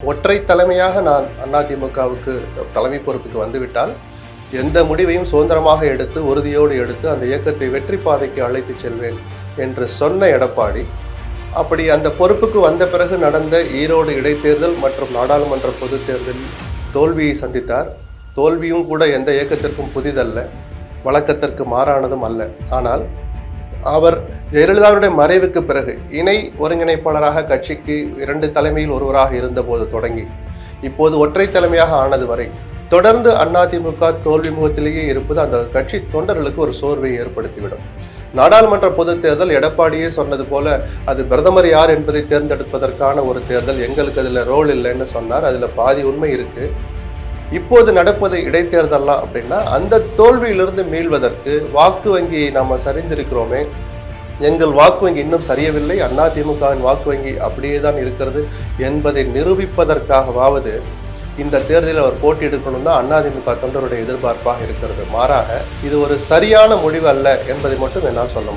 ஒற்றை தலைமையாக நான் அதிமுகவுக்கு தலைமை பொறுப்புக்கு வந்துவிட்டால் எந்த முடிவையும் சுதந்திரமாக எடுத்து உறுதியோடு எடுத்து அந்த இயக்கத்தை வெற்றி பாதைக்கு அழைத்து செல்வேன் என்று சொன்ன எடப்பாடி அப்படி அந்த பொறுப்புக்கு வந்த பிறகு நடந்த ஈரோடு இடைத்தேர்தல் மற்றும் நாடாளுமன்ற பொது தேர்தலில் தோல்வியை சந்தித்தார். தோல்வியும் கூட எந்த இயக்கத்திற்கும் புதிதல்ல வழக்கத்திற்கு மாறானதும் அல்ல. ஆனால் அவர் ஜெயலலிதாவுடைய மறைவுக்கு பிறகு இணை ஒருங்கிணைப்பாளராக கட்சிக்கு இரண்டு தலைமையில் ஒருவராக இருந்தபோது தொடங்கி இப்போது ஒற்றை தலைமையாக ஆனது வரை தொடர்ந்து அதிமுக தோல்வி முகத்திலேயே இருப்பது அந்த கட்சி தொண்டர்களுக்கு ஒரு சோர்வை ஏற்படுத்திவிடும். நாடாளுமன்ற பொதுத் தேர்தல் எடப்பாடியே சொன்னது போல அது பிரதமர் யார் என்பதை தேர்ந்தெடுப்பதற்கான ஒரு தேர்தல் எங்களுக்கு அதில் ரோல் இல்லைன்னு சொன்னார். அதில் பாதி உண்மை இருக்குது இப்போது நடப்பது இடைத்தேர்தலா அப்படின்னா அந்த தோல்வியிலிருந்து மீள்வதற்கு வாக்கு வங்கியை நாம் சரிந்திருக்கிறோமே. எங்கள் வாக்கு வங்கி இன்னும் சரியவில்லை. அதிமுகவின் வாக்கு வங்கி அப்படியே தான் இருக்கிறது என்பதை நிரூபிப்பதற்காகவாவது இந்த தேர்தலில் அவர் போட்டியிடணும் தான் அதிமுக தொண்டருடைய எதிர்பார்ப்பாக இருக்கிறது. மாறாக இது ஒரு சரியான முடிவு அல்ல என்பதை மட்டும் என்னால் சொல்ல முடியும்.